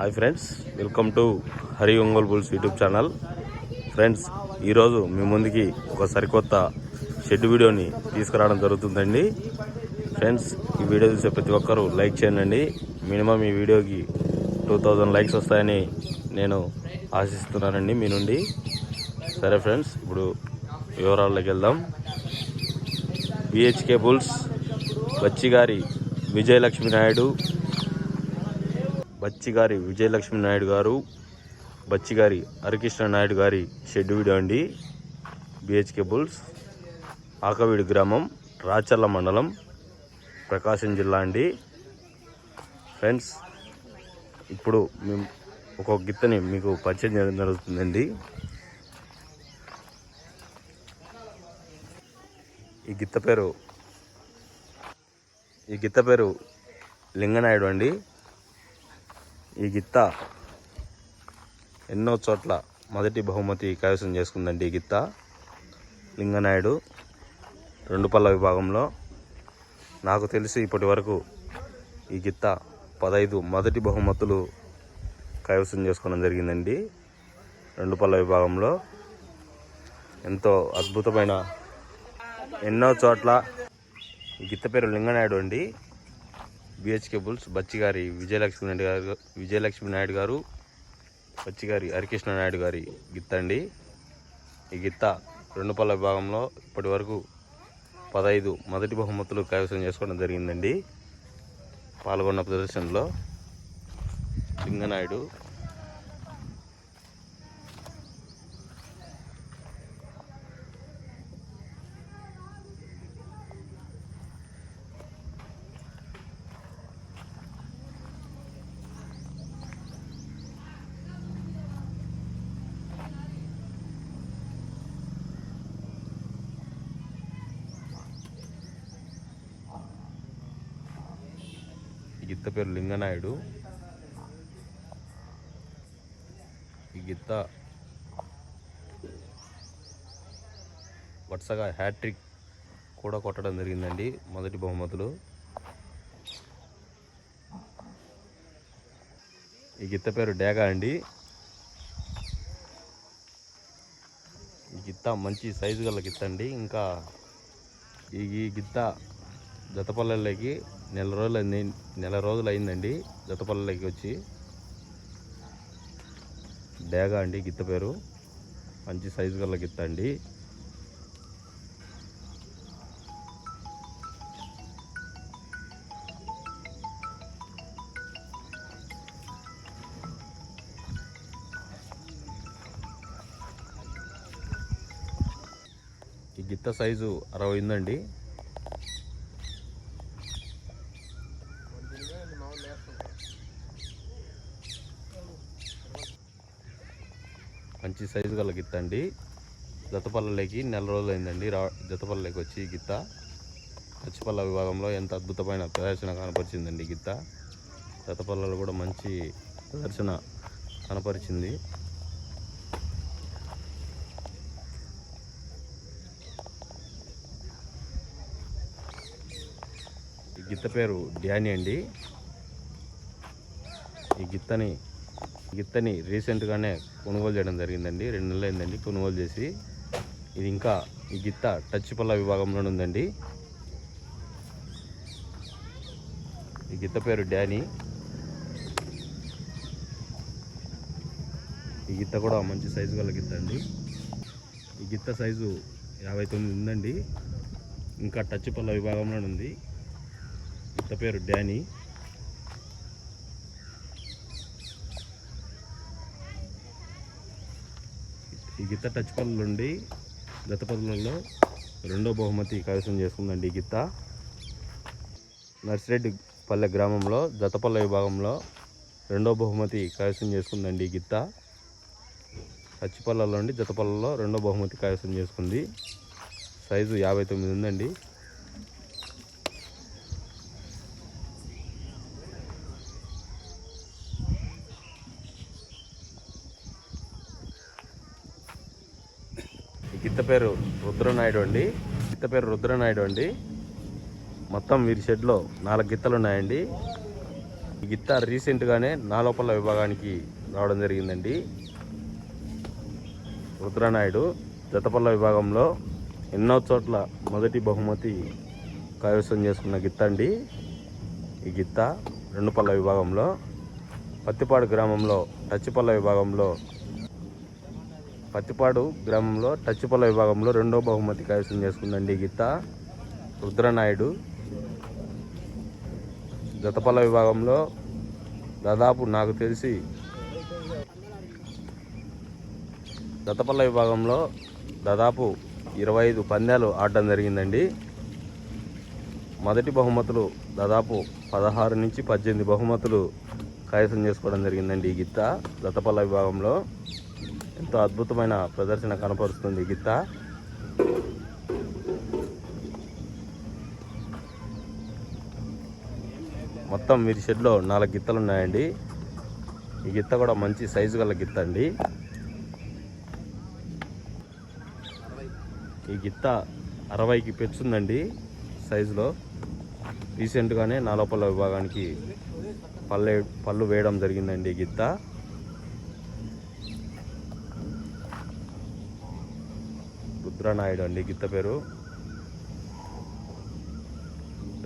Hi friends welcome to Hari Ongole bulls YouTube channel friends ఈరోజు మీ ముందుకి ఒక సరికొత్త షెడ్ వీడియోని తీసుకురావడం జరుగుతుందండి. ఫ్రెండ్స్ ఈ వీడియో చూసే ప్రతి ఒక్కరూ లైక్ చేయండి. మినిమం ఈ వీడియోకి టూ థౌజండ్ లైక్స్ వస్తాయని నేను ఆశిస్తున్నానండి మీ నుండి. సరే ఫ్రెండ్స్ ఇప్పుడు వివరాల్లోకి వెళ్దాం. బిహెచ్కే బుల్స్ బచ్చిగారి విజయలక్ష్మి నాయుడు బచ్చిగారి విజయలక్ష్మి నాయుడు గారు బచ్చిగారి హరికృష్ణ నాయుడు గారి షెడ్ వీడియో అండి. బిహెచ్కే బుల్స్ ఆకవీడు గ్రామం రాచర్ల మండలం ప్రకాశం జిల్లా అండి. ఫ్రెండ్స్ ఇప్పుడు మేము ఒక్కొక్క గిత్తని మీకు పరిచయం చేయడం జరుగుతుందండి. ఈ గిత్త పేరు ఈ గిత్త పేరు లింగనాయుడు అండి. ఈ గిత్త ఎన్నో చోట్ల మొదటి బహుమతి కైవసం చేసుకుందండి ఈ గిత్త. లింగనాయుడు రెండు పళ్ళ విభాగంలో నాకు తెలిసి ఇప్పటి వరకు ఈ గిత్త పదహైదు మొదటి బహుమతులు కైవసం చేసుకోవడం జరిగిందండి. రెండు పళ్ళ విభాగంలో ఎంతో అద్భుతమైన ఎన్నో చోట్ల ఈ గిత్త పేరు లింగనాయుడు అండి. బిహెచ్కే బుల్స్ బచ్చిగారి విజయలక్ష్మి నాయుడు గారు విజయలక్ష్మి నాయుడు గారు బచ్చిగారి హరికృష్ణ నాయుడు గారి గిత్త అండి. ఈ గిత్త రెండు పళ్ళ విభాగంలో ఇప్పటి వరకు పదహైదు మొదటి బహుమతులు కైవసం చేసుకోవడం జరిగిందండి. పాల్గొన్న ప్రదర్శనలో లింగనాయుడు గిత్త పేరు లింగనాయుడు. ఈ గిత్త వరుసగా హ్యాట్రిక్ కూడా కొట్టడం జరిగిందండి మొదటి బహుమతులు. ఈ గిత్త పేరు డేగా అండి. ఈ గిత్త మంచి సైజు గల గిత్త అండి. ఇంకా ఈ గిత్త జతపల్లెలకి నెల రోజులు అయింది నెల రోజులు అయిందండి. జతపల్లెలకి వచ్చి డేగా అండి గిత్త పేరు. మంచి సైజు గల గిత్త అండి. ఈ గిత్త సైజు అరవై ఉందండి. మంచి సైజు గల గిత్త అండి. జతపల్లెకి నెల రోజులు అయిందండి రా జతపల్లెకి వచ్చి ఈ గిత్త. పచ్చిపల్ల విభాగంలో ఎంత అద్భుతమైన ప్రదర్శన కనపరిచిందండి ఈ గిత్త. జతపల్లలు కూడా మంచి ప్రదర్శన కనపరిచింది. ఈ గిత్త పేరు డ్యానీ అండి. ఈ గిత్తని గిత్తని రీసెంట్గానే కొనుగోలు చేయడం జరిగిందండి. రెండు నెలలు అయిందండి కొనుగోలు చేసి. ఇది ఇంకా ఈ గిత్త టచ్ పళ్ళ విభాగంలోనే ఉందండి. ఈ గిత్త పేరు డ్యానీ ఈ గిత్త కూడా మంచి సైజు గల గిత్త అండి. ఈ గిత్త సైజు యాభై తొమ్మిది ఉందండి. ఇంకా టచ్ పళ్ళ విభాగంలోనే ఉంది. గిత్త పేరు డానీ. ఈ గిత్త టచ్ పళ్ళు నుండి గత పదులలో రెండో బహుమతి కైవసం చేసుకుందండి ఈ గిత్త. నర్సిరెడ్డి పల్లె గ్రామంలో జతపల్లె విభాగంలో రెండో బహుమతి కైవసం చేసుకుందండి ఈ గిత్త. పచ్చిపల్లలో నుండి జతపల్లలో రెండో బహుమతి కైవసం చేసుకుంది. సైజు యాభై తొమ్మిది ఉందండి. పేరు రుద్రనాయుడు అండి. గిత్త పేరు రుద్రనాయుడు అండి. మొత్తం వీరి షెడ్లో నాలుగు గిత్తలు ఉన్నాయండి. ఈ గిత్త రీసెంట్గానే నాలోపల్ల విభాగానికి రావడం జరిగిందండి. రుద్రనాయుడు జతపల్ల విభాగంలో ఎన్నో చోట్ల మొదటి బహుమతి కైవసం చేసుకున్న గిత్త అండి. ఈ గిత్త రెండు పల్ల విభాగంలో పత్తిపాడు గ్రామంలో టచ్చిపల్ల విభాగంలో పత్తిపాడు గ్రామంలో టచ్చిపల్ల విభాగంలో రెండో బహుమతి కైవసం చేసుకుందండి ఈ రుద్రనాయుడు. జతపల్ల విభాగంలో దాదాపు నాకు తెలిసి జతపల్ల విభాగంలో దాదాపు ఇరవై ఐదు పందాలు ఆడడం జరిగిందండి. మొదటి బహుమతులు దాదాపు పదహారు నుంచి పద్దెనిమిది బహుమతులు కైవసం చేసుకోవడం జరిగిందండి ఈ గిత్త జతపల్ల విభాగంలో. ఎంతో అద్భుతమైన ప్రదర్శన కనపరుస్తుంది ఈ గిత్త మొత్తం వీరి షెడ్లో నాలుగు గిత్తలు ఉన్నాయండి ఈ గిత్త కూడా మంచి సైజు గల గిత్త అండి. ఈ గిత్త అరవైకి పెంచుందండి సైజులో. రీసెంట్గానే నాలోపల్ల విభాగానికి పల్లె పళ్ళు వేయడం జరిగిందండి ఈ గిత్త రుద్రనాయుడు అండి గిత్త పేరు.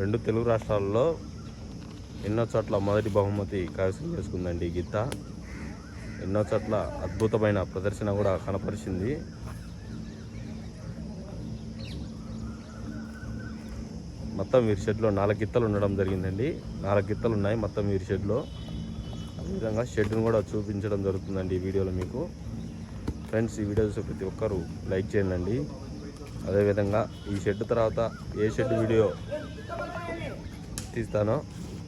రెండు తెలుగు రాష్ట్రాల్లో ఎన్నో చోట్ల మొదటి బహుమతి కైవసం చేసుకుందండి ఈ గిత్త ఎన్నో చోట్ల అద్భుతమైన ప్రదర్శన కూడా కనపరిచింది. మొత్తం వీరి షెడ్లో నాలుగు గిత్తలు ఉండడం జరిగిందండి. నాలుగు గిత్తలు ఉన్నాయి మొత్తం వీరి షెడ్లో. అదేవిధంగా షెడ్ను కూడా చూపించడం జరుగుతుందండి ఈ వీడియోలో మీకు. ఫ్రెండ్స్ ఈ వీడియో చూసే ప్రతి ఒక్కరు లైక్ చేయండి. అదేవిధంగా ఈ షెడ్ తర్వాత ఏ షెడ్ వీడియో తీస్తానో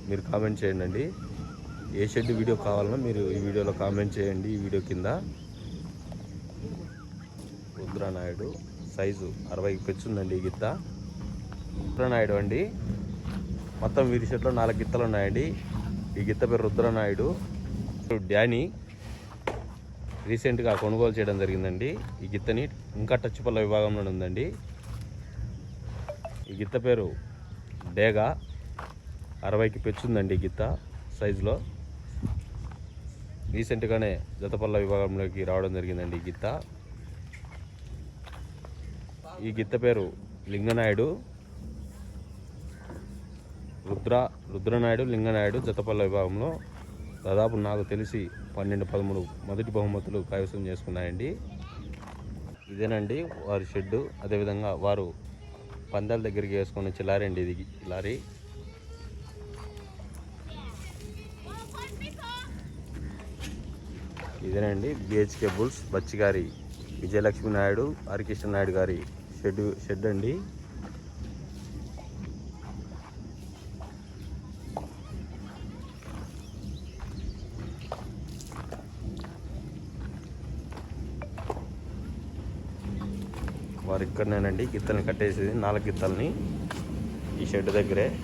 మీరు కామెంట్ చేయండి. ఏ షెడ్ వీడియో కావాలనో మీరు ఈ వీడియోలో కామెంట్ చేయండి. ఈ వీడియో కింద రుద్రనాయుడు సైజు అరవైకి పెంచుందండి ఈ గిత్త. రుద్రనాయుడు అండి. మొత్తం వీరి షెడ్లో నాలుగు గిత్తలు ఉన్నాయండి. ఈ గిత్త పేరు రుద్రనాయుడు. డానీ రీసెంట్గా కొనుగోలు చేయడం జరిగిందండి. ఈ గిత్తని ఇంకా టచ్ పళ్ళ విభాగంలో ఉందండి. ఈ గిత్త పేరు డేగా. అరవైకి పెచ్చుందండి ఈ గిత్త సైజులో. రీసెంట్గానే జతపల్ల విభాగంలోకి రావడం జరిగిందండి ఈ గిత్త. ఈ గిత్త పేరు లింగనాయుడు. రుద్ర రుద్రనాయుడు లింగనాయుడు జతపల్ల విభాగంలో దాదాపు నాకు తెలిసి పన్నెండు పదమూడు మొదటి బహుమతులు కైవసం చేసుకున్నాయండి. ఇదేనండి వారి షెడ్డు. అదేవిధంగా వారు పందాల దగ్గరికి వేసుకొని వచ్చే లారీ అండి ఇది లారీ. ఇదేనండి బిహెచ్కే బుల్స్ బచ్చిగారి విజయలక్ష్మి నాయుడు హరికృష్ణ నాయుడు గారి షెడ్ షెడ్ అండి మరి ఇక్కడనేనండి. గిత్తల్ని కట్టేసేది. నాలుగు గిత్తల్ని ఈ షెడ్ దగ్గరే.